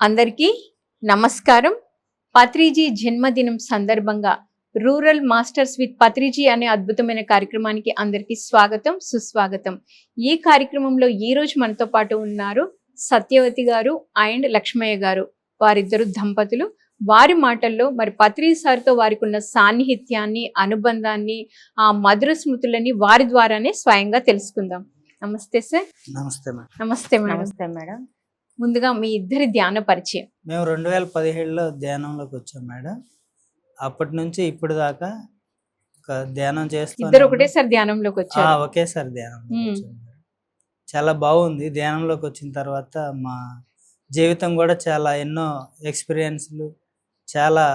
అందరికీ నమస్కారం. పత్రిజీ జన్మదినం సందర్భంగా రూరల్ మాస్టర్స్ విత్ పత్రిజీ అనే అద్భుతమైన కార్యక్రమానికి అందరికీ స్వాగతం సుస్వాగతం. ఈ కార్యక్రమంలో ఈ రోజు మనతో పాటు ఉన్నారు సత్యవతి గారు అండ్ లక్ష్మయ్య గారు. వారిద్దరు దంపతులు. వారి మాటల్లో మరి పత్రి సార్తో వారికి ఉన్న సాన్నిహిత్యాన్ని అనుబంధాన్ని ఆ మధుర స్మృతులని వారి ద్వారానే స్వయంగా తెలుసుకుందాం. నమస్తే సార్. నమస్తే మేడం నమస్తే మేడం నమస్తే మేడం ముందుగా మీ ఇద్దరి ధ్యాన పరిచయం. మేము రెండు వేల పదిహేడులో ధ్యానంలోకి వచ్చాం మేడం. అప్పటి నుంచి ఇప్పుడు దాకా ఒక ధ్యానం చేస్తూ ఇద్దరు ఒకటేసారి ధ్యానంలోకి వచ్చారు. ఒకేసారి ధ్యానం. చాలా బాగుంది. ధ్యానంలోకి వచ్చిన తర్వాత మా జీవితం కూడా చాలా ఎన్నో ఎక్స్పీరియన్స్లు చాలా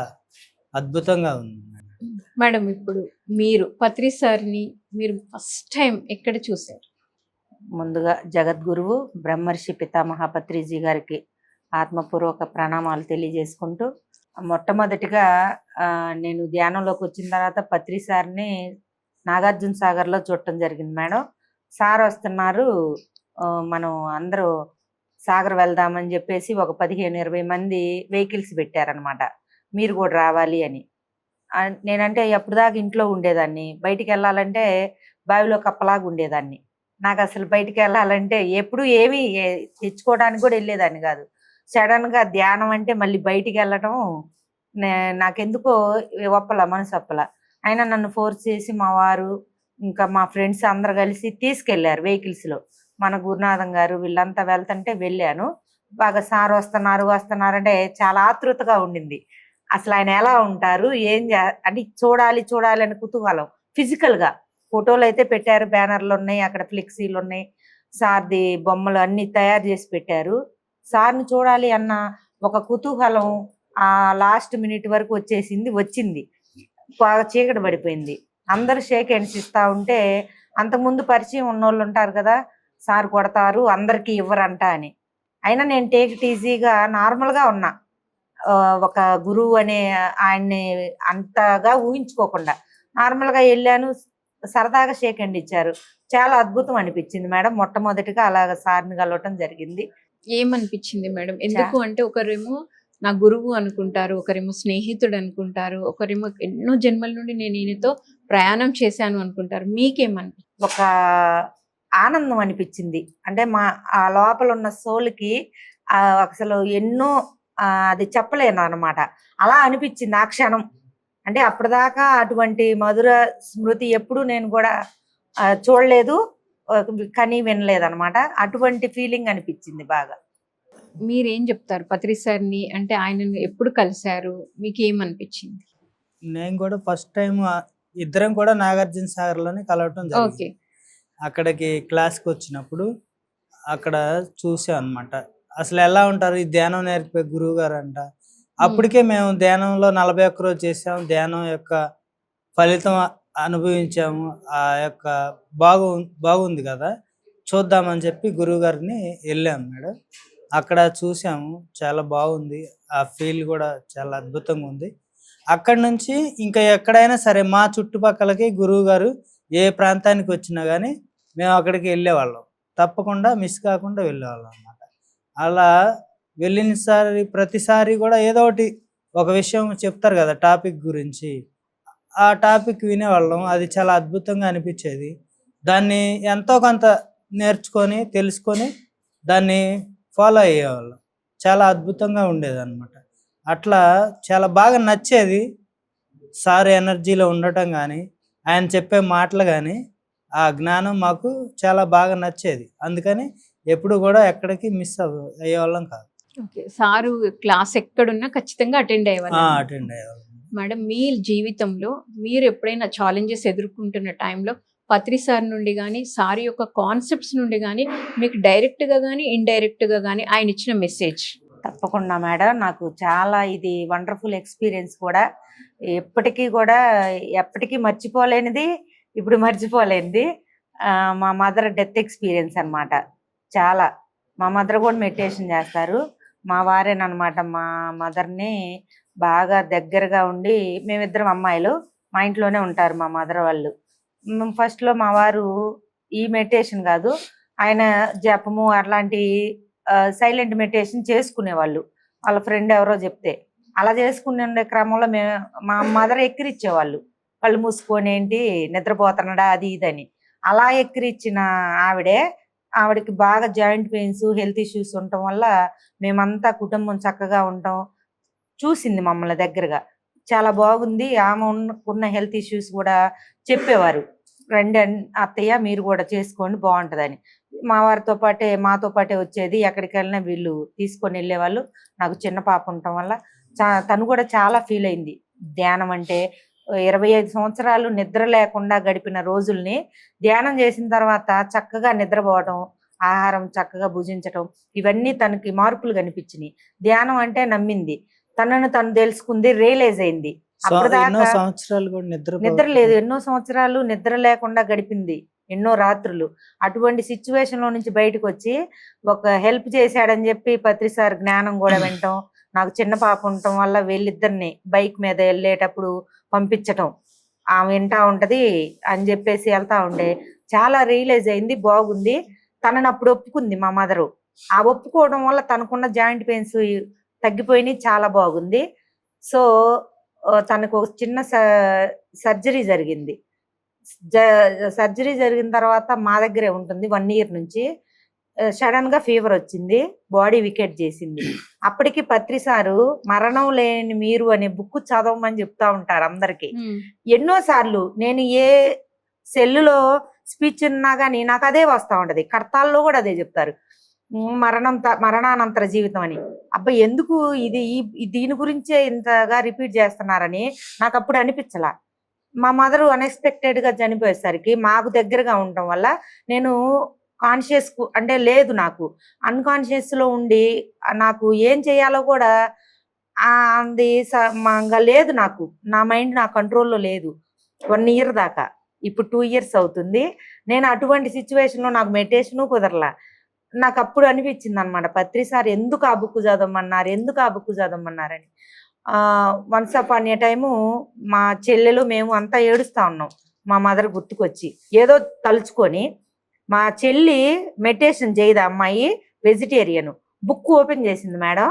అద్భుతంగా ఉంది మేడం. మేడం ఇప్పుడు మీరు పత్రి సార్ని మీరు ఫస్ట్ టైం ఎక్కడ చూసారు ముందుగా జగద్గురువు బ్రహ్మర్షి పితామహ పత్రిజీ గారికి ఆత్మపూర్వక ప్రణామాలు తెలియజేసుకుంటూ మొట్టమొదటిగా నేను ధ్యానంలోకి వచ్చిన తర్వాత పత్రి సార్ని నాగార్జున సాగర్లో చూడటం జరిగింది మేడం. సార్ వస్తున్నారు మనం అందరూ సాగర్ వెళ్దామని చెప్పేసి ఒక పదిహేను ఇరవై మంది వెహికల్స్ పెట్టారనమాట మీరు కూడా రావాలి అని. నేనంటే ఎప్పుడు దాకా ఇంట్లో ఉండేదాన్ని. బయటికి వెళ్ళాలంటే బావిలో కప్పలాగా ఉండేదాన్ని. నాకు అసలు బయటికి వెళ్ళాలంటే ఎప్పుడు ఏమి తెచ్చుకోవడానికి కూడా వెళ్ళేదాన్ని కాదు. సడన్గా ధ్యానం అంటే మళ్ళీ బయటికి వెళ్ళటం నాకెందుకో ఒప్పల మనసు ఒప్పల అయినా నన్ను ఫోర్స్ చేసి మా వారు ఇంకా మా ఫ్రెండ్స్ అందరు కలిసి తీసుకెళ్ళారు వెహికల్స్లో మన గురునాథం గారు వీళ్ళంతా వెళ్తుంటే వెళ్ళాను. బాగా సార్ వస్తున్నారు వస్తున్నారు అంటే చాలా ఆతృతగా ఉండింది. అసలు ఆయన ఎలా ఉంటారు ఏం చే- అంటే చూడాలి చూడాలి అని కుతూహలం. ఫిజికల్గా. ఫోటోలు అయితే పెట్టారు బ్యానర్లు ఉన్నాయి అక్కడ ఫ్లెక్సీలు ఉన్నాయి సార్ది బొమ్మలు అన్ని తయారు చేసి పెట్టారు. సార్ని చూడాలి అన్న ఒక కుతూహలం ఆ లాస్ట్ మినిట్ వరకు వచ్చేసింది వచ్చింది. బాగా చీకటి పడిపోయింది. అందరు షేక్ హ్యాండ్స్ ఇస్తూ ఉంటే అంతకుముందు పరిచయం ఉన్నోళ్ళు ఉంటారు కదా సార్ కొడతారు అందరికీ ఇవ్వరంట అని. అయినా నేను టేక్ ఇట్ ఈజీగా నార్మల్గా ఉన్నా. ఒక గురువు అనే ఆయన్ని అంతగా ఊహించుకోకుండా. నార్మల్గా వెళ్ళాను సరదాగా షేక్ హ్యాండ్ ఇచ్చారు. చాలా అద్భుతం అనిపించింది మేడం. మొట్టమొదటిగా అలాగ సార్ని కలవటం జరిగింది. ఏమనిపించింది మేడం? ఎందుకు అంటే ఒకరేమో నా గురువు అనుకుంటారు ఒకరేమో స్నేహితుడు అనుకుంటారు ఒకరేమో ఎన్నో జన్మల నుండి నేను ఈయనతో ప్రయాణం చేశాను అనుకుంటారు. మీకేమని ఒక ఆనందం అనిపించింది. అంటే మా ఆ లోపల ఉన్న సోల్కి ఆ అసలు ఎన్నో అది చెప్పలేను అనమాట అలా అనిపించింది ఆ క్షణం. అంటే అప్పటిదాకా అటువంటి మధుర స్మృతి ఎప్పుడు నేను కూడా చూడలేదు కానీ వినలేదు అనమాట అటువంటి ఫీలింగ్ అనిపించింది బాగా. మీరేం చెప్తారు పత్రి సార్ని? అంటే ఆయనను ఎప్పుడు కలిశారు? మీకు ఏమనిపించింది నేను కూడా ఫస్ట్ టైం ఇద్దరం కూడా నాగార్జున సాగర్లోనే కలవటం జరిగింది. ఓకే. అక్కడికి క్లాస్కి వచ్చినప్పుడు అక్కడ చూసాం అనమాట అసలు ఎలా ఉంటారు? ఈ ధ్యానం నేర్పే గురువు గారు అంట అప్పటికే మేము ధ్యానంలో నలభై ఒక్క రోజు చేసాము ధ్యానం యొక్క ఫలితం అనుభవించాము. ఆ యొక్క బాగు బాగుంది కదా. చూద్దామని చెప్పి గురువు గారిని వెళ్ళాము మేడం. అక్కడ చూసాము చాలా బాగుంది. ఆ ఫీల్ కూడా చాలా అద్భుతంగా ఉంది. అక్కడి నుంచి ఇంకా ఎక్కడైనా సరే మా చుట్టుపక్కలకి గురువు గారు ఏ ప్రాంతానికి వచ్చినా కానీ మేము అక్కడికి వెళ్ళేవాళ్ళం. తప్పకుండా మిస్ కాకుండా వెళ్ళేవాళ్ళం అన్నమాట. అలా వెళ్ళినసారి ప్రతిసారి కూడా ఏదో ఒకటి ఒక విషయం చెప్తారు కదా టాపిక్ గురించి. ఆ టాపిక్ వినేవాళ్ళం. అది చాలా అద్భుతంగా అనిపించేది. దాన్ని ఎంతో కొంత నేర్చుకొని తెలుసుకొని దాన్ని ఫాలో అయ్యేవాళ్ళం. చాలా అద్భుతంగా ఉండేది అనమాట అట్లా చాలా బాగా నచ్చేది. సార్ ఎనర్జీలో ఉండటం కానీ ఆయన చెప్పే మాటలు కానీ ఆ జ్ఞానం మాకు చాలా బాగా నచ్చేది. అందుకని ఎప్పుడు కూడా ఎక్కడికి మిస్ అవ్వ అయ్యేవాళ్ళం కాదు. సారు క్లాస్ ఎక్కడున్నా ఖచ్చితంగా అటెండ్ అయ్యేవాళ్ళు. అటెండ్ మేడం మీ జీవితంలో మీరు ఎప్పుడైనా ఛాలెంజెస్ ఎదుర్కొంటున్న టైంలో పత్రి సార్ నుండి కానీ సార్ యొక్క కాన్సెప్ట్స్ నుండి కానీ మీకు డైరెక్ట్గా కానీ ఇండైరెక్ట్గా కానీ ఆయన ఇచ్చిన మెసేజ్ తప్పకుండా మేడం. నాకు చాలా ఇది వండర్ఫుల్ ఎక్స్పీరియన్స్ కూడా. ఎప్పటికీ కూడా ఎప్పటికీ మర్చిపోలేనిది ఇప్పుడు మర్చిపోలేనిది మా మదర్ డెత్ ఎక్స్పీరియన్స్ అన్నమాట. చాలా. మా మదర్ కూడా మెడిటేషన్ చేస్తారు. మా వారేనమాట మా మదర్ని బాగా దగ్గరగా ఉండి మేమిద్దరం అమ్మాయిలు. మా ఇంట్లోనే ఉంటారు మా మదర్ వాళ్ళు. ఫస్ట్లో లో మా వారు ఈ మెడిటేషన్ కాదు ఆయన జపము అట్లాంటి సైలెంట్ మెడిటేషన్ చేసుకునేవాళ్ళు. వాళ్ళ ఫ్రెండ్ ఎవరో చెప్తే. అలా చేసుకునే ఉండే క్రమంలో మేము మా మదర్ ఎక్కిరిచ్చేవాళ్ళు. కళ్ళు మూసుకొని ఏంటి నిద్రపోతున్నాడా? అది ఇదని అలా ఎక్కిరిచ్చిన ఆవిడే ఆవిడకి బాగా జాయింట్ పెయిన్స్ హెల్త్ ఇష్యూస్ ఉండటం వల్ల మేమంతా కుటుంబం చక్కగా ఉండటం చూసింది మమ్మల్ని దగ్గరగా. చాలా బాగుంది. ఆమె ఉన్న- ఉన్న హెల్త్ ఇష్యూస్ కూడా చెప్పేవారు. రండి అత్తయ్య మీరు కూడా చేసుకోండి బాగుంటుందని. మా వారితో పాటే మాతో పాటే వచ్చేది. ఎక్కడికి వెళ్ళినా వీళ్ళు తీసుకొని వెళ్ళేవాళ్ళు. నాకు చిన్న పాప ఉండటం వల్ల చా- తను కూడా చాలా ఫీల్ అయింది. ధ్యానం అంటే ఇరవై ఐదు సంవత్సరాలు నిద్ర లేకుండా గడిపిన రోజుల్ని ధ్యానం చేసిన తర్వాత చక్కగా నిద్రపోవడం ఆహారం చక్కగా భుజించటం ఇవన్నీ తనకి మార్పులు కనిపించినాయి. ధ్యానం అంటే నమ్మింది. తనను తను తెలుసుకుంది రియలైజ్ అయింది. సంవత్సరాలు నిద్ర నిద్ర లేదు. ఎన్నో సంవత్సరాలు నిద్ర లేకుండా గడిపింది. ఎన్నో రాత్రులు. అటువంటి సిచ్యువేషన్లో నుంచి బయటకు వచ్చి ఒక హెల్ప్ చేశాడని చెప్పి పత్రి సార్ జ్ఞానం కూడా వినటం నాకు చిన్న పాప ఉండటం వల్ల వీళ్ళిద్దరిని బైక్ మీద వెళ్ళేటప్పుడు పంపించటం. ఆమె వింటా ఉంటది అని చెప్పేసి వెళ్తా ఉండే. చాలా రియలైజ్ అయింది బాగుంది. తనని అప్పుడు ఒప్పుకుంది మా మదరు ఆ ఒప్పుకోవడం వల్ల తనకున్న జాయింట్ పెయిన్స్ తగ్గిపోయినాయి చాలా బాగుంది. సో తనకు ఒక చిన్న సర్జరీ జరిగింది. సర్జరీ జరిగిన తర్వాత మా దగ్గరే ఉంటుంది వన్ ఇయర్ నుంచి. సడన్గా ఫీవర్ వచ్చింది బాడీ వికెట్ చేసింది. అప్పటికి పత్రి సారు మరణం లేని మీరు అనే బుక్ చదవమని చెప్తా ఉంటారు అందరికి. ఎన్నో సార్లు నేను ఏ సెల్లులో స్పీచ్ ఉన్నా కానీ నాకు అదే వస్తా ఉంటది. కడతాల్లో కూడా అదే చెప్తారు. మరణం మరణానంతర జీవితం అని. అబ్బా ఎందుకు ఇది ఈ దీని గురించే ఇంతగా రిపీట్ చేస్తున్నారని నాకు అప్పుడు అనిపించలా. మా మదర్ అన్ఎక్స్పెక్టెడ్గా చనిపోయేసరికి మాకు దగ్గరగా ఉండటం వల్ల నేను కాన్షియస్ అంటే లేదు నాకు. అన్కాన్షియస్లో ఉండి నాకు ఏం చేయాలో కూడా అది స- లేదు నాకు. నా మైండ్ నా కంట్రోల్లో లేదు. వన్ ఇయర్ దాకా. ఇప్పుడు టూ ఇయర్స్ అవుతుంది. నేను అటువంటి సిచ్యువేషన్లో నాకు మెడిటేషను కుదరలా. నాకు అప్పుడు అనిపించింది అనమాట పత్రి సార్ ఎందుకు ఆ బుక్ చదవమన్నారు ఎందుకు ఆ బుక్ చదవమన్నారని. వన్స్ అప్ అనే టైము మా చెల్లెలు మేము అంతా ఏడుస్తా ఉన్నాం మా మదర్ గుర్తుకొచ్చి. ఏదో తలుచుకొని మా చెల్లి మెడిటేషన్ చేయదు అమ్మాయి? వెజిటేరియన్ బుక్ ఓపెన్ చేసింది మేడం.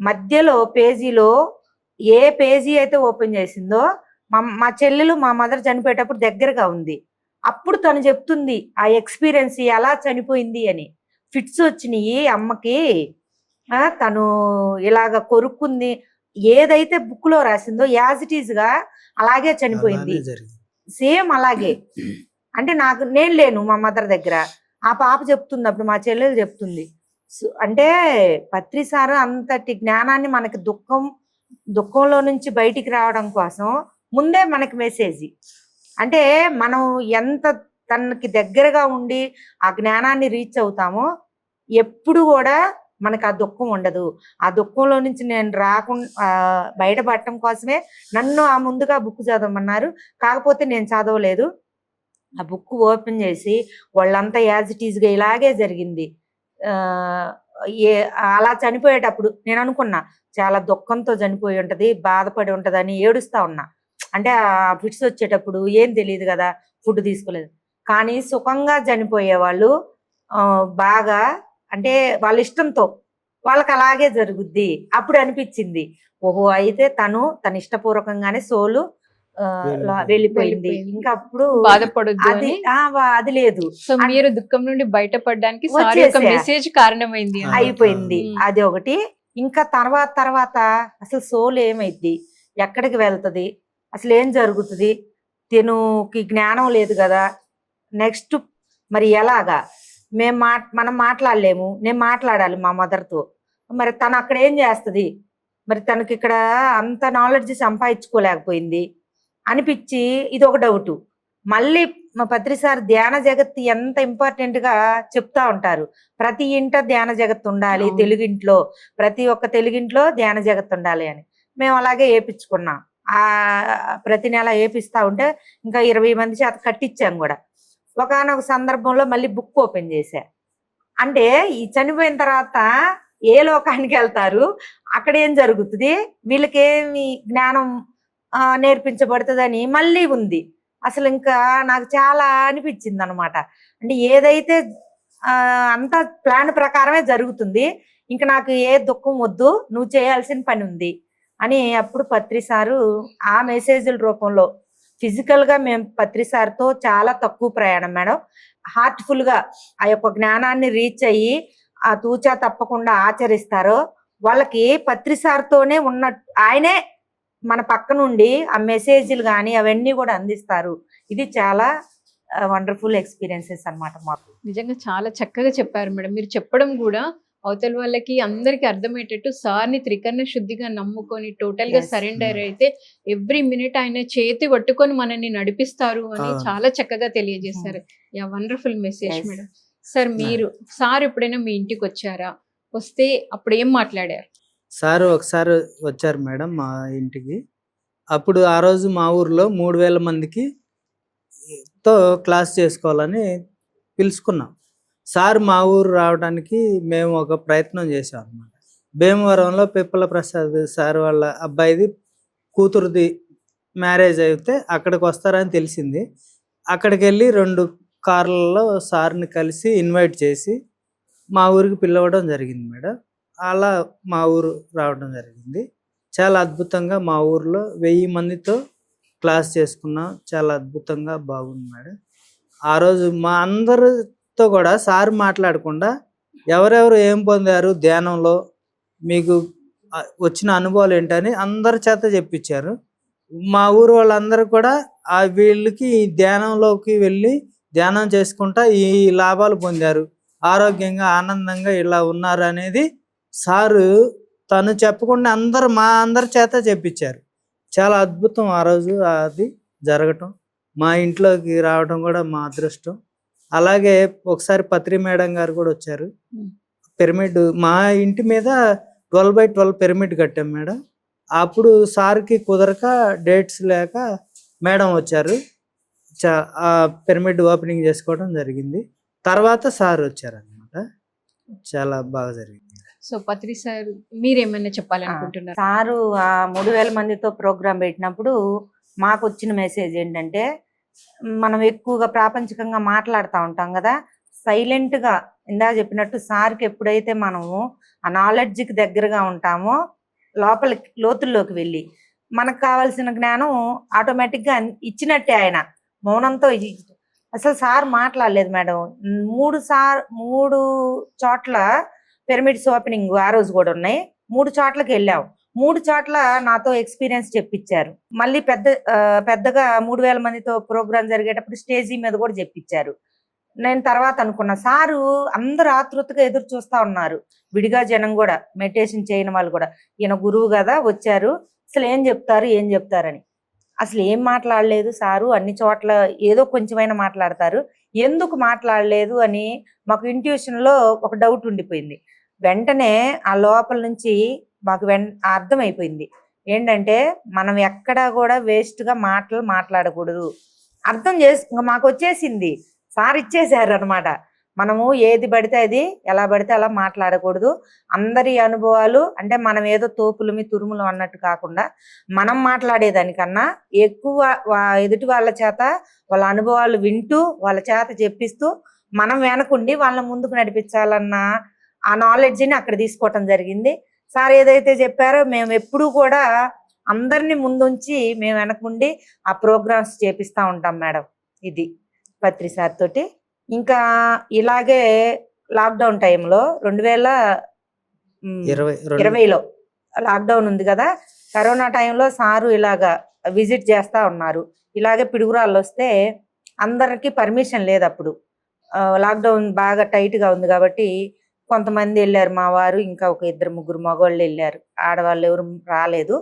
మధ్యలో పేజీలో ఏ పేజీ అయితే ఓపెన్ చేసిందో మా మా చెల్లెలు మా మదర్ చనిపోయేటప్పుడు దగ్గరగా ఉంది. అప్పుడు తను చెప్తుంది ఆ ఎక్స్పీరియన్స్ ఎలా చనిపోయింది? అని. ఫిట్స్ వచ్చినాయి అమ్మకి. తను ఇలాగ కొరుక్కుంది. ఏదైతే బుక్లో రాసిందో యాజ్ ఇట్ ఈజ్గా అలాగే చనిపోయింది. సేమ్ అలాగే. అంటే నాకు నేను లేను మా మదర్ దగ్గర. ఆ పాప చెప్తుంది అప్పుడు మా చెల్లెలు చెప్తుంది. అంటే పత్రి సారు అంతటి జ్ఞానాన్ని మనకి దుఃఖం దుఃఖంలో నుంచి బయటికి రావడం కోసం ముందే మనకి మెసేజ్ అంటే మనం ఎంత తనకి దగ్గరగా ఉండి ఆ జ్ఞానాన్ని రీచ్ అవుతామో ఎప్పుడు కూడా మనకు ఆ దుఃఖం ఉండదు. ఆ దుఃఖంలో నుంచి నేను రాకుండా బయటపడటం కోసమే నన్ను ఆ ముందుగా బుక్ చదవమన్నారు. కాకపోతే నేను చదవలేదు. ఆ బుక్ ఓపెన్ చేసి వాళ్ళంతా యాజ్ ఇట్ ఈస్గా ఇలాగే జరిగింది. ఏ అలా చనిపోయేటప్పుడు నేను అనుకున్నా చాలా దుఃఖంతో చనిపోయి ఉంటుంది బాధపడి ఉంటుందని ఏడుస్తా ఉన్నా. అంటే ఆ ఫిట్స్ వచ్చేటప్పుడు ఏం తెలియదు కదా ఫుడ్ తీసుకోలేదు. కానీ సుఖంగా చనిపోయే వాళ్ళు బాగా అంటే వాళ్ళ ఇష్టంతో వాళ్ళకి అలాగే జరుగుద్ది అప్పుడు అనిపించింది. ఓహో అయితే తను తన ఇష్టపూర్వకంగానే సోలు వెళ్ళిపోయింది. ఇంకా అప్పుడు బాధపడొద్దు అది అని? ఆ, వా- అది లేదు. సో మీరు దుఃఖం నుండి బయటపడడానికి. మెసేజ్ కారణమైంది. అయిపోయింది. అది ఒకటి. ఇంకా తర్వాత తర్వాత అసలు సోల్ ఏమైద్ది? ఎక్కడికి వెళ్తది? అసలు ఏం జరుగుతుంది? తినుకి జ్ఞానం లేదు కదా. నెక్స్ట్ మరి ఎలాగా? మేము మా మనం మాట్లాడలేము. నేను మాట్లాడాలి మా మదర్తో. మరి తను అక్కడ ఏం చేస్తుంది? మరి తనకి ఇక్కడ అంత నాలెడ్జ్ సంపాదించుకోలేకపోయింది. అనిపించి ఇది ఒక డౌట్ మళ్ళీ మా పత్రి సార్ ధ్యాన జగత్ ఎంత ఇంపార్టెంట్గా చెప్తా ఉంటారు. ప్రతి ఇంట ధ్యాన జగత్ ఉండాలి. తెలుగింట్లో. ప్రతి ఒక్క తెలుగింట్లో ధ్యాన జగత్ ఉండాలి అని. మేము అలాగే వేపించుకున్నాం ఆ ప్రతి నెల వేపిస్తా ఉంటే ఇంకా ఇరవై మంది చేత కట్టించాం కూడా. ఒకనొక సందర్భంలో మళ్ళీ బుక్ ఓపెన్ చేశా. అంటే ఈ చనిపోయిన తర్వాత ఏ లోకానికి వెళ్తారు? అక్కడ ఏం జరుగుతుంది? వీళ్ళకేమి జ్ఞానం నేర్పించబడుతుందని మళ్ళీ ఉంది. అసలు ఇంకా నాకు చాలా అనిపించింది అనమాట అంటే ఏదైతే అంతా ప్లాన్ ప్రకారమే జరుగుతుంది. ఇంకా నాకు ఏ దుఃఖం వద్దు నువ్వు చేయాల్సిన పని ఉంది అని అప్పుడు పత్రి సారు ఆ మెసేజ్ల రూపంలో ఫిజికల్గా మేము పత్రిసార్తో చాలా తక్కువ ప్రయాణం మేడం. హార్ట్ఫుల్గా ఆ యొక్క జ్ఞానాన్ని రీచ్ అయ్యి ఆ తూచా తప్పకుండా ఆచరిస్తారో. వాళ్ళకి పత్రిసార్తోనే ఉన్న ఆయనే మన పక్క నుండి ఆ మెసేజ్లు కానీ అవన్నీ కూడా అందిస్తారు. ఇది చాలా వండర్ఫుల్ ఎక్స్పీరియన్సెస్ అన్నమాట మాకు. నిజంగా చాలా చక్కగా చెప్పారు మేడం. మీరు చెప్పడం కూడా అవతల వాళ్ళకి అందరికి అర్థమయ్యేటట్టు సార్ని త్రికరణ శుద్ధిగా నమ్ముకొని టోటల్గా Yes. సరెండర్ అయితే ఎవ్రీ మినిట్ ఆయన చేతి పట్టుకొని మనల్ని నడిపిస్తారు అని అవును. చాలా చక్కగా తెలియజేశారు. Yeah wonderful message. Madam. Sir మీరు సార్ ఎప్పుడైనా మీ ఇంటికి వచ్చారా? వస్తే అప్పుడు ఏం మాట్లాడారు? సార్ ఒకసారి వచ్చారు మేడం మా ఇంటికి. అప్పుడు ఆ రోజు మా ఊర్లో మూడు వేల మందికి తో క్లాస్ చేసుకోవాలని పిలుచుకున్నాం. సార్ మా ఊరు రావడానికి మేము ఒక ప్రయత్నం చేసాం అన్నమాట. భీమవరంలో పిప్పల ప్రసాద్ సార్ వాళ్ళ అబ్బాయిది కూతురుది మ్యారేజ్ అయితే అక్కడికి వస్తారని తెలిసింది. అక్కడికి వెళ్ళి రెండు కార్లలో సార్ని కలిసి ఇన్వైట్ చేసి మా ఊరికి పిలవడం జరిగింది మేడం. అలా మా ఊరు రావడం జరిగింది. చాలా అద్భుతంగా మా ఊర్లో వెయ్యి మందితో క్లాస్ చేసుకున్నాం. చాలా అద్భుతంగా బాగుంది మేడం. ఆ రోజు మా తో కూడా సార్ మాట్లాడకుండా ఎవరెవరు ఏం పొందారు ధ్యానంలో మీకు వచ్చిన అనుభవాలు ఏంటని అందరి చేత చెప్పించారు. మా ఊరు వాళ్ళందరూ కూడా ఆ వీళ్ళకి ఈ ధ్యానంలోకి వెళ్ళి ధ్యానం చేసుకుంటా ఈ లాభాలు పొందారు. ఆరోగ్యంగా ఆనందంగా ఇలా ఉన్నారు అనేది సారు తను చెప్పకుండా అందరు మా అందరి చేత చెప్పించారు. చాలా అద్భుతం ఆ రోజు అది జరగటం. మా ఇంట్లోకి రావడం కూడా మా అదృష్టం. అలాగే ఒకసారి పత్రి మేడం గారు కూడా వచ్చారు. పిరమిడ్ మా ఇంటి మీద ట్వెల్వ్ బై ట్వెల్వ్ పిరమిడ్ కట్టాం మేడం. అప్పుడు సార్కి కుదరక డేట్స్ లేక మేడం వచ్చారు. చా- ఆ పిరమిడ్ ఓపెనింగ్ చేసుకోవడం జరిగింది. తర్వాత సార్ వచ్చారు అనమాట చాలా బాగా జరిగింది. సో పత్రి సార్ మీరేమైనా చెప్పాలనుకుంటున్నారు? సారు ఆ మూడు వేల మందితో ప్రోగ్రాం పెట్టినప్పుడు మాకు వచ్చిన మెసేజ్ ఏంటంటే మనం ఎక్కువగా ప్రాపంచికంగా మాట్లాడుతూ ఉంటాం కదా సైలెంట్గా ఇందా చెప్పినట్టు సార్కి ఎప్పుడైతే మనము ఆ నాలెడ్జ్కి దగ్గరగా ఉంటామో లోపలికి లోతుల్లోకి వెళ్ళి మనకు కావాల్సిన జ్ఞానం ఆటోమేటిక్గా ఇచ్చినట్టే ఆయన. మౌనంతో అసలు సార్ మాట్లాడలేదు మేడం. మూడు సార్ మూడు చోట్ల పిరమిడ్స్ ఓపెనింగ్ ఆ రోజు కూడా ఉన్నాయి. మూడు చోట్లకి వెళ్ళాం. మూడు చోట్ల నాతో ఎక్స్పీరియన్స్ చెప్పించారు. మళ్ళీ పెద్ద పెద్దగా మూడు వేల మందితో ప్రోగ్రామ్ జరిగేటప్పుడు స్టేజీ మీద కూడా చెప్పించారు. నేను తర్వాత అనుకున్నా సారు అందరు ఆతృతగా ఎదురు చూస్తా ఉన్నారు. విడిగా జనం కూడా మెడిటేషన్ చేయని వాళ్ళు కూడా. ఈయన గురువు కదా వచ్చారు. అసలు ఏం చెప్తారు ఏం చెప్తారని. అసలు ఏం మాట్లాడలేదు సారు అన్ని చోట్ల ఏదో కొంచెమైనా మాట్లాడతారు. ఎందుకు మాట్లాడలేదు? అని మాకు ఇంట్యూషన్లో ఒక డౌట్ ఉండిపోయింది. వెంటనే ఆ లోపల నుంచి మాకు వెన్ అర్థమైపోయింది. ఏంటంటే మనం ఎక్కడా కూడా వేస్ట్గా మాటలు మాట్లాడకూడదు. అర్థం చేసు మాకు వచ్చేసింది. సార్ ఇచ్చేసారు అనమాట మనము ఏది పడితే అది ఎలా పడితే అలా మాట్లాడకూడదు. అందరి అనుభవాలు అంటే మనం ఏదో తోపులమి తురుములు అన్నట్టు కాకుండా మనం మాట్లాడేదానికన్నా ఎక్కువ ఎదుటి వాళ్ళ చేత వాళ్ళ అనుభవాలు వింటూ వాళ్ళ చేత చెప్పిస్తూ మనం వెనకుండి వాళ్ళని ముందుకు నడిపించాలన్న ఆ నాలెడ్జ్ని అక్కడ తీసుకోవటం జరిగింది. సార్ ఏదైతే చెప్పారో మేము ఎప్పుడూ కూడా అందరినీ ముందుంచి మేము వెనకుండి ఆ ప్రోగ్రామ్స్ చేపిస్తా ఉంటాం మేడం. ఇది పత్రి సార్ తోటి. ఇంకా ఇలాగే లాక్డౌన్ టైంలో రెండు. వేల ఇరవైలో లాక్డౌన్ ఉంది కదా కరోనా టైంలో సారు ఇలాగా విజిట్ చేస్తా ఉన్నారు. ఇలాగే పిడుగురాళ్ళు వస్తే అందరికి పర్మిషన్ లేదు అప్పుడు. లాక్డౌన్ బాగా టైట్గా ఉంది కాబట్టి కొంతమంది వెళ్ళారు మా వారు ఇంకా ఒక ఇద్దరు ముగ్గురు మగవాళ్ళు వెళ్ళారు ఆడవాళ్ళు ఎవరు రాలేదు.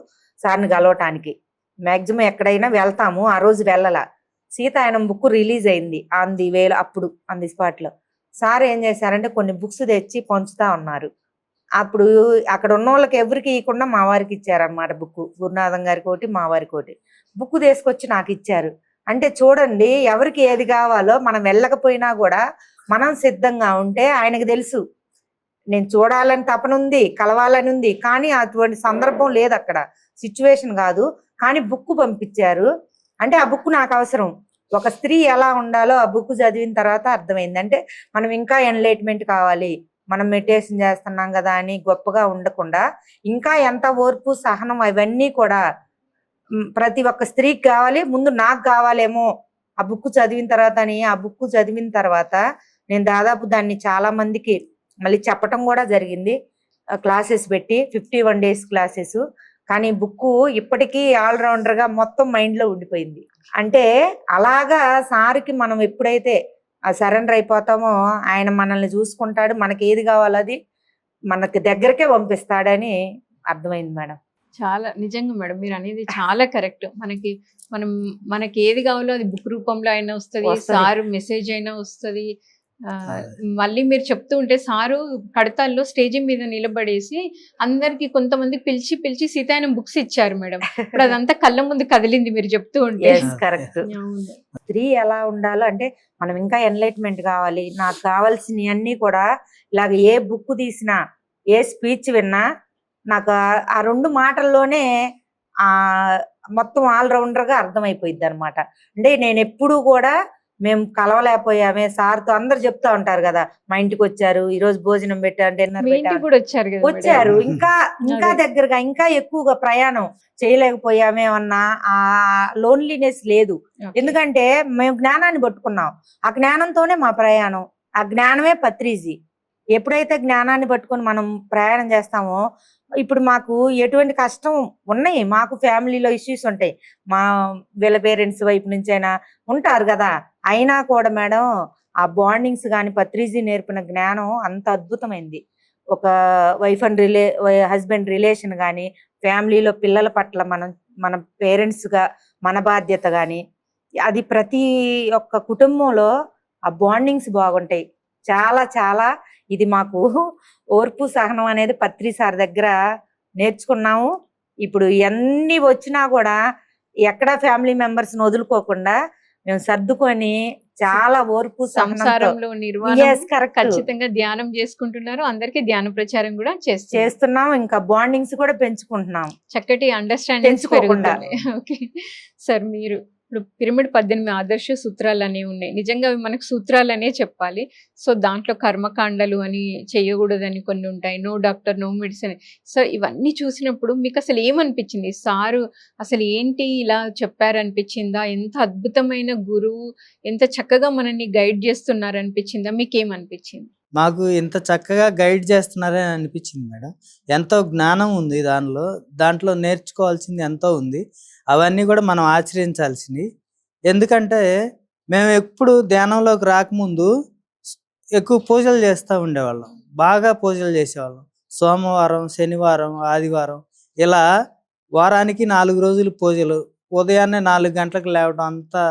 సార్ని కలవటానికి మాక్సిమం ఎక్కడైనా వెళ్తాము. ఆ రోజు వెళ్ళాల. సీతాయనం బుక్ రిలీజ్ అయింది. ఆన్ ది వేలు అప్పుడు ఆన్ ది స్పాట్లో సార్ ఏం చేశారంటే కొన్ని బుక్స్ తెచ్చి పంచుతా ఉన్నారు. అప్పుడు అక్కడ ఉన్న వాళ్ళకి ఎవరికి ఇవ్వకుండా మా వారికి ఇచ్చారనమాట బుక్ గురునాథం గారికి ఒకటి మా వారికి ఒకటి బుక్ తీసుకొచ్చి నాకు ఇచ్చారు. అంటే చూడండి ఎవరికి ఏది కావాలో మనం వెళ్ళకపోయినా కూడా మనం సిద్ధంగా ఉంటే ఆయనకు తెలుసు. నేను చూడాలని తపన ఉంది కలవాలని ఉంది కానీ అటువంటి సందర్భం లేదు అక్కడ. సిచ్యువేషన్ కాదు. కానీ బుక్ పంపించారు. అంటే ఆ బుక్ నాకు అవసరం. ఒక స్త్రీ ఎలా ఉండాలో ఆ బుక్ చదివిన తర్వాత అర్థమైంది. అంటే మనం ఇంకా ఎన్లైట్మెంట్ కావాలి. మనం మెడిటేషన్ చేస్తున్నాం కదా అని గొప్పగా ఉండకుండా ఇంకా ఎంత ఓర్పు సహనం అవన్నీ కూడా ప్రతి ఒక్క స్త్రీకి కావాలి. ముందు నాకు కావాలేమో ఆ బుక్ చదివిన తర్వాత అని ఆ బుక్ చదివిన తర్వాత నేను దాదాపు దాన్ని చాలా మందికి మళ్ళీ చెప్పటం కూడా జరిగింది. క్లాసెస్ పెట్టి ఫిఫ్టీ వన్ డేస్ క్లాసెస్ కానీ బుక్ ఇప్పటికీ ఆల్రౌండర్గా మొత్తం మైండ్లో ఉండిపోయింది. అంటే అలాగా సార్కి మనం ఎప్పుడైతే సరెండర్ అయిపోతామో ఆయన మనల్ని చూసుకుంటాడు మనకి ఏది కావాలో అది మనకి దగ్గరకే పంపిస్తాడని అర్థమైంది మేడం. చాలా నిజంగా మేడం మీరు అనేది చాలా కరెక్ట్. మనకి మనం మనకి ఏది కావాలో అది బుక్ రూపంలో అయినా వస్తది. సారు మెసేజ్ అయినా వస్తుంది మళ్ళీ మీరు చెప్తూ ఉంటే సారు కడతాల్లో స్టేజ్ మీద నిలబడేసి అందరికి కొంతమంది పిలిచి పిలిచి సీతాయనం బుక్స్ ఇచ్చారు మేడం. ఇప్పుడు అదంతా కళ్ళ ముందు కదిలింది మీరు చెప్తూ ఉంటే. కరెక్ట్. స్త్రీ ఎలా ఉండాలో అంటే మనం ఇంకా ఎన్లైట్మెంట్ కావాలి. నాకు కావాల్సినవి అన్ని కూడా ఇలాగ ఏ బుక్ తీసినా ఏ స్పీచ్ విన్నా నాకు ఆ- ఆ రెండు మాటల్లోనే ఆ మొత్తం ఆల్రౌండర్గా అర్థమైపోయింది అనమాట అంటే నేను ఎప్పుడు కూడా మేము కలవలేకపోయామే. సార్తో అందరు చెప్తా ఉంటారు కదా మా ఇంటికి వచ్చారు ఈ రోజు భోజనం పెట్టారు డిన్నర్ కూడా వచ్చారు కదా మేడం. వచ్చారు. ఇంకా ఇంకా. దగ్గరగా ఇంకా ఎక్కువగా ప్రయాణం చేయలేకపోయామే అన్న ఆ లోన్లీనెస్ లేదు. ఎందుకంటే మేము జ్ఞానాన్ని పట్టుకున్నాం. ఆ జ్ఞానంతోనే మా ప్రయాణం. ఆ జ్ఞానమే పత్రిజీ. ఎప్పుడైతే జ్ఞానాన్ని పట్టుకొని మనం ప్రయాణం చేస్తామో ఇప్పుడు మాకు ఎటువంటి కష్టం ఉన్నాయి. మాకు ఫ్యామిలీలో ఇష్యూస్ ఉంటాయి. మా వీళ్ళ పేరెంట్స్ వైపు నుంచి అయినా ఉంటారు కదా. అయినా కూడా మేడం ఆ బాండింగ్స్ కానీ పత్రిజీ నేర్పిన జ్ఞానం అంత అద్భుతమైంది. ఒక వైఫ్ అండ్ రిలే హస్బెండ్ రిలేషన్ కానీ ఫ్యామిలీలో పిల్లల పట్ల మనం మన పేరెంట్స్గా మన బాధ్యత కానీ అది ప్రతి ఒక్క కుటుంబంలో ఆ బాండింగ్స్ బాగుంటాయి. చాలా చాలా ఇది మాకు ఓర్పు సహనం అనేది పత్రి సార్ దగ్గర నేర్చుకున్నాము. ఇప్పుడు ఎన్ని వచ్చినా కూడా ఎక్కడ ఫ్యామిలీ మెంబర్స్ వదులుకోకుండా మేము సర్దుకొని చాలా ఓర్పు సంసారంలో. ఖచ్చితంగా ధ్యానం చేసుకుంటున్నారు. అందరికీ ధ్యాన ప్రచారం కూడా చేస్తున్నాం. ఇంకా బాండింగ్స్ కూడా పెంచుకుంటున్నాం. చక్కటి అండర్స్టాండింగ్ పెంచుకోకుండా. ఓకే సార్ మీరు ఇప్పుడు పిరమిడ్ పద్దెనిమిది ఆదర్శ సూత్రాలు అనేవి ఉన్నాయి. నిజంగా అవి మనకు సూత్రాలు అనే చెప్పాలి. సో దాంట్లో కర్మకాండలు అని చేయకూడదని కొన్ని ఉంటాయి. No doctor no medicine. So ఇవన్నీ చూసినప్పుడు మీకు అసలు ఏమనిపించింది? సారు అసలు ఏంటి ఇలా చెప్పారనిపించిందా? ఎంత అద్భుతమైన గురువు ఎంత చక్కగా మనల్ని గైడ్ చేస్తున్నారు అనిపించిందా మాకు ఇంత చక్కగా గైడ్ చేస్తున్నారని అనిపించింది మేడం. ఎంతో జ్ఞానం ఉంది దానిలో. దాంట్లో నేర్చుకోవాల్సింది ఎంతో ఉంది. అవన్నీ కూడా మనం ఆచరించాల్సింది ఎందుకంటే మేము ఎప్పుడు ధ్యానంలోకి రాకముందు ఎక్కువ పూజలు చేస్తూ ఉండేవాళ్ళం. బాగా పూజలు చేసేవాళ్ళం. సోమవారం శనివారం ఆదివారం ఇలా వారానికి నాలుగు రోజులు పూజలు. ఉదయాన్నే నాలుగు గంటలకు లేవడం అంతా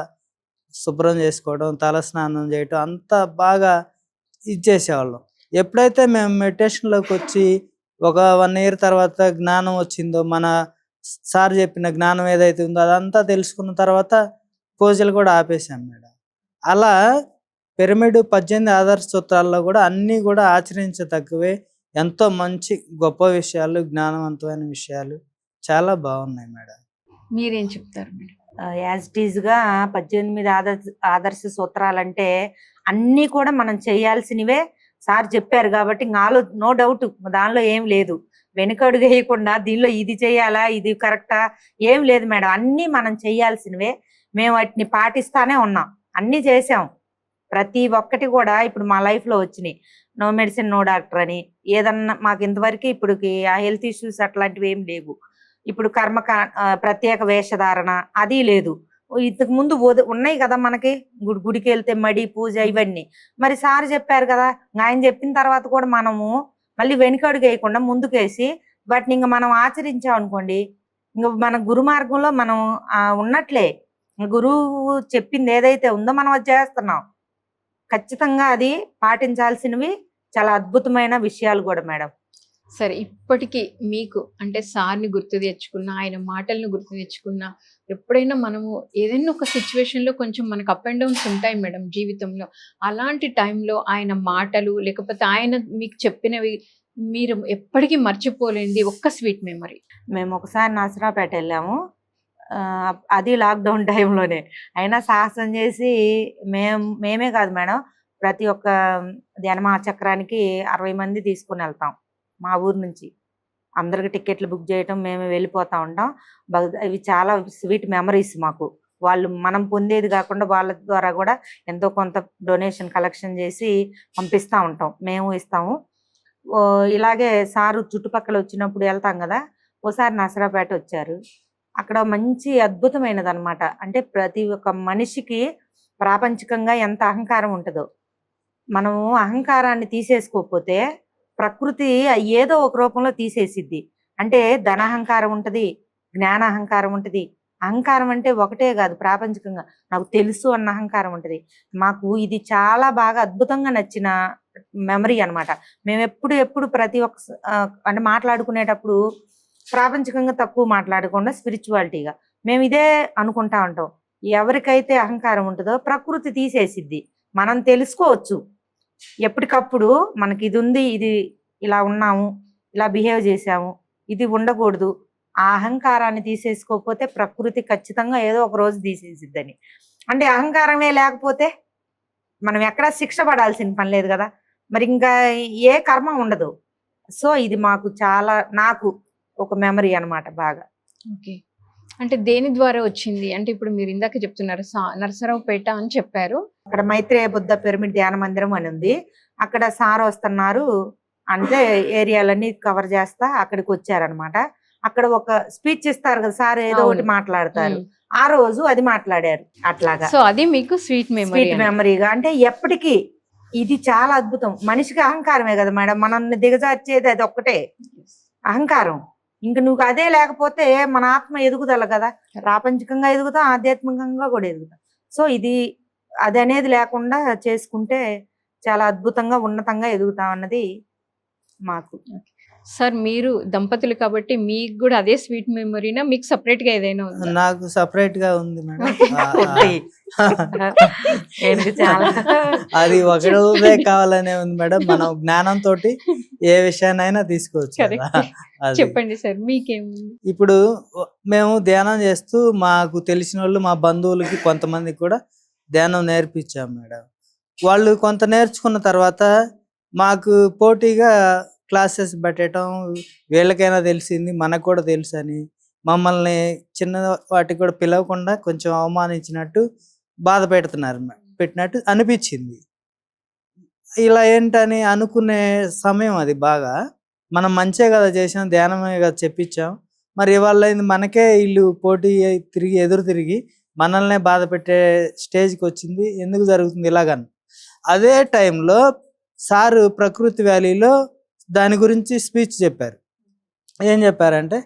శుభ్రం చేసుకోవడం తలస్నానం చేయటం అంతా బాగా ఇచ్చేసేవాళ్ళం. ఎప్పుడైతే మేము మెడిటేషన్లోకి వచ్చి ఒక వన్ ఇయర్ తర్వాత జ్ఞానం వచ్చిందో మన సార్ చెప్పిన జ్ఞానం ఏదైతే ఉందో అదంతా తెలుసుకున్న తర్వాత పూజలు కూడా ఆపేశాం మేడం. అలా పిరమిడ్ పద్దెనిమిది ఆదర్శ సూత్రాల్లో కూడా అన్నీ కూడా ఆచరించదగ్గవే ఎంతో మంచి గొప్ప విషయాలు జ్ఞానవంతమైన విషయాలు చాలా బాగున్నాయి మేడం. మీరేం చెప్తారు మేడం? యాజ్ ఇట్ పద్దెనిమిది ఆదర్శ ఆదర్శ సూత్రాలంటే అన్నీ కూడా మనం చేయాల్సినవే సార్ చెప్పారు కాబట్టి నాలో నో డౌట్ దానిలో ఏం లేదు. వెనుకడుగు వేయకుండా దీనిలో ఇది చేయాలా ఇది కరెక్టా ఏం లేదు మేడం. అన్నీ మనం చేయాల్సినవే. మేము వాటిని పాటిస్తానే ఉన్నాం. అన్ని చేసాం ప్రతి ఒక్కటి కూడా ఇప్పుడు మా లైఫ్లో వచ్చినాయి. నో మెడిసిన్ నో డాక్టర్ అని. ఏదన్నా మాకు ఇంతవరకు ఇప్పుడుకి ఆ హెల్త్ ఇష్యూస్ అట్లాంటివి ఏం లేవు. ఇప్పుడు కర్మ ప్రత్యేక వేషధారణ అది లేదు. ఇంతకు ముందు ఉన్నాయి కదా మనకి గుడి గుడికి వెళ్తే మడి పూజ ఇవన్నీ. మరి సార్ చెప్పారు కదా ఇంకా ఆయన చెప్పిన తర్వాత కూడా మనము మళ్ళీ వెనుకడుగు వేయకుండా ముందుకేసి వాటిని ఇంకా మనం ఆచరించాం అనుకోండి ఇంకా మన గురు మార్గంలో మనం ఉన్నట్లే. గురువు చెప్పింది ఏదైతే ఉందో మనం అది చేస్తున్నాం. ఖచ్చితంగా అది పాటించాల్సినవి చాలా అద్భుతమైన విషయాలు కూడా మేడం. సరే ఇప్పటికీ మీకు అంటే సార్ని గుర్తు తెచ్చుకున్న ఆయన మాటలను గుర్తు తెచ్చుకున్న ఎప్పుడైనా మనము ఏదైనా ఒక సిచ్యువేషన్లో కొంచెం మనకు అప్ అండ్ డౌన్స్ ఉంటాయి మేడం జీవితంలో. అలాంటి టైంలో ఆయన మాటలు లేకపోతే ఆయన మీకు చెప్పినవి మీరు ఎప్పటికీ మర్చిపోలేనిది ఒక్క స్వీట్ మెమరీ. మేము ఒకసారి నసరాపేట వెళ్ళాము. అది లాక్డౌన్ టైంలోనే. అయినా సాహసం చేసి మేము మేమే కాదు మేడం ప్రతి ఒక్క ధ్యానమా చక్రానికి అరవై మంది తీసుకుని వెళ్తాం. మా ఊరు నుంచి. అందరికి టికెట్లు బుక్ చేయటం మేము వెళ్ళిపోతా ఉంటాం. ఇవి చాలా స్వీట్ మెమరీస్ మాకు. వాళ్ళు మనం పొందేది కాకుండా వాళ్ళ ద్వారా కూడా ఎంతో కొంత డొనేషన్ కలెక్షన్ చేసి పంపిస్తూ ఉంటాం. మేము ఇస్తాము. ఇలాగే సారు చుట్టుపక్కల వచ్చినప్పుడు వెళ్తాం కదా ఓసారి నసరాపేట వచ్చారు. అక్కడ మంచి అద్భుతమైనది అనమాట అంటే ప్రతి ఒక్క మనిషికి ప్రాపంచికంగా ఎంత అహంకారం ఉంటుందో. మనము అహంకారాన్ని తీసేసుకోకపోతే ప్రకృతి ఏదో ఒక రూపంలో తీసేసిద్ది. అంటే ధనహంకారం ఉంటుంది జ్ఞాన అహంకారం అహంకారం అంటే ఒకటే కాదు ప్రాపంచికంగా. నాకు తెలుసు అన్న అహంకారం ఉంటుంది. మాకు ఇది చాలా బాగా అద్భుతంగా నచ్చిన మెమరీ అన్నమాట. మేము ఎప్పుడు ఎప్పుడు ప్రతి ఒక్క అంటే మాట్లాడుకునేటప్పుడు ప్రాపంచికంగా తక్కువ మాట్లాడకుండా స్పిరిచువాలిటీగా. మేము ఇదే అనుకుంటా ఉంటాం. ఎవరికైతే అహంకారం ఉంటుందో ప్రకృతి తీసేసిద్ది. మనం తెలుసుకోవచ్చు. ఎప్పటికప్పుడు మనకి ఇది ఉంది ఇది ఇలా ఉన్నాము ఇలా బిహేవ్ చేసాము ఇది ఉండకూడదు. ఆ అహంకారాన్ని తీసేసుకోకపోతే ప్రకృతి ఖచ్చితంగా ఏదో ఒక రోజు తీసేసిద్దని. అంటే అహంకారమే లేకపోతే మనం ఎక్కడా శిక్ష పడాల్సిన పని లేదు కదా. మరి ఇంకా ఏ కర్మ ఉండదు. సో ఇది మాకు చాలా నాకు ఒక మెమరీ అన్నమాట బాగా. ఓకే. అంటే దేని ద్వారా వచ్చింది? అంటే ఇప్పుడు మీరు ఇందాక చెప్తున్నారు నరసరావుపేట అని చెప్పారు. అక్కడ మైత్రేయ బుద్ధ పిరమిడ్ ధ్యాన మందిరం అని ఉంది. అక్కడ సార్ వస్తున్నారు. అంటే ఏరియాలన్నీ కవర్ చేస్తా అక్కడికి వచ్చారనమాట అక్కడ ఒక స్పీచ్ ఇస్తారు కదా సార్ ఏదో ఒకటి. మాట్లాడతారు. ఆ రోజు అది మాట్లాడారు అట్లాగా. సో అది మీకు స్వీట్ మెమరీ స్వీట్ మెమరీగా. అంటే ఎప్పటికీ ఇది చాలా అద్భుతం. మనిషికి అహంకారమే కదా మేడం. మనల్ని దిగజార్చేది అది ఒక్కటే. అహంకారం. ఇంక నువ్వు అదే లేకపోతే మన ఆత్మ ఎదుగుదల కదా? ప్రాపంచికంగా ఎదుగుతాం ఆధ్యాత్మికంగా కూడా ఎదుగుతాం. సో ఇది అది అనేది లేకుండా చేసుకుంటే చాలా అద్భుతంగా ఉన్నతంగా ఎదుగుతాం అన్నది మాకు. సార్ మీరు దంపతులు కాబట్టి మీకు కూడా అదే స్వీట్ మెమరీనా? మీకు సపరేట్గా ఏదైనా ఉందా? నాకు సపరేట్గా ఉంది మేడం. అది ఒకడే కావాలనే ఉంది మేడం. మనం జ్ఞానంతో ఏ విషయాన్నైనా తీసుకోవచ్చు. చెప్పండి సార్ మీకేం? ఇప్పుడు మేము ధ్యానం చేస్తూ మాకు తెలిసిన వాళ్ళు మా బంధువులకి కొంతమందికి కూడా ధ్యానం నేర్పించాం మేడం. వాళ్ళు కొంత నేర్చుకున్న తర్వాత మాకు పోటీగా క్లాసెస్ పెట్టడం వీళ్ళకైనా తెలిసింది మనకు కూడా తెలుసు అని. మమ్మల్ని చిన్న వాటికి కూడా పిలవకుండా కొంచెం అవమానించినట్టు బాధ పెడుతున్నారు పెట్టినట్టు అనిపించింది. ఇలా ఏంటని అనుకునే సమయం అది బాగా. మనం మంచే కదా చేసాం ధ్యానమే కదా చెప్పించాం. మరి ఇవాళ మనకే వీళ్ళు పోటీ తిరిగి ఎదురు తిరిగి మనల్నే బాధ పెట్టే స్టేజ్కి వచ్చింది. ఎందుకు జరుగుతుంది ఇలాగని అదే టైంలో సారు ప్రకృతి వ్యాలీలో దాని గురించి స్పీచ్ చెప్పారు. ఏం చెప్పారంటే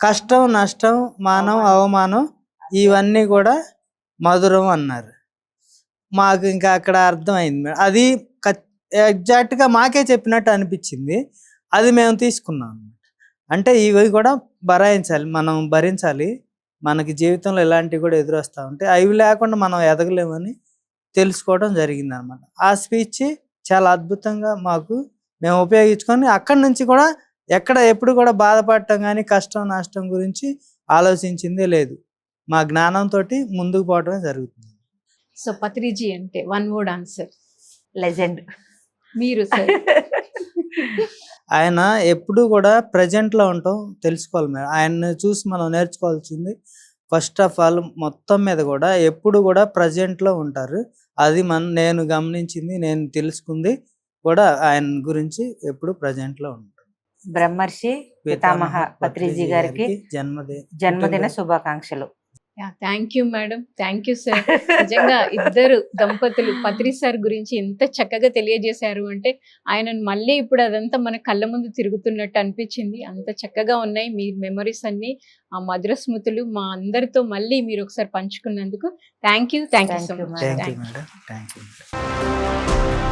కష్టం నష్టం మానం అవమానం. ఇవన్నీ కూడా మధురం అన్నారు. మాకు ఇంకా అక్కడ అర్థమైంది మేడం. అది ఎగ్జాక్ట్గా మాకే చెప్పినట్టు అనిపించింది. అది మేము తీసుకున్నాం. అన్నమాట. అంటే ఇవి కూడా భరాయించాలి మనం భరించాలి. మనకి జీవితంలో ఇలాంటివి కూడా ఎదురొస్తా ఉంటే అవి లేకుండా మనం ఎదగలేమని తెలుసుకోవడం జరిగింది అనమాట ఆ స్పీచ్ చాలా అద్భుతంగా మాకు మేము ఉపయోగించుకొని అక్కడి నుంచి కూడా ఎక్కడ ఎప్పుడు కూడా బాధపడటం కానీ కష్టం నష్టం గురించి ఆలోచించిందే లేదు. మా జ్ఞానంతో ముందుకు పోవడమే జరుగుతుంది. సో పత్రిజీ అంటే వన్ వర్డ్ ఆన్సర్. లెజెండ్. మీరు సార్. ఆయన ఎప్పుడు కూడా present లో ఉంటాం తెలుసుకోవాలి మేడం. ఆయన్ని చూసి మనం నేర్చుకోవాల్సింది ఫస్ట్ ఆఫ్ ఆల్ మొత్తం మీద కూడా ఎప్పుడు కూడా present లో ఉంటారు. అది మన నేను గమనించింది నేను తెలుసుకుంది కూడా ఆయన గురించి ఎప్పుడు present లో ఉంటారు బ్రహ్మర్షి పితామహ పత్రిజీ గారికి జన్మది జన్మదిన శుభాకాంక్షలు. Thank you madam thank you sir నిజంగా ఇద్దరు దంపతులు పత్రి సార్ గురించి ఎంత చక్కగా తెలియజేశారు అంటే ఆయన మళ్ళీ ఇప్పుడు అదంతా మన కళ్ళ ముందు తిరుగుతున్నట్టు అనిపించింది. అంత చక్కగా ఉన్నాయి మీ మెమరీస్ అన్ని. ఆ మధుర స్మృతులు మా అందరితో మళ్ళీ మీరు ఒకసారి పంచుకున్నందుకు thank you thank you Thank so you, much thank you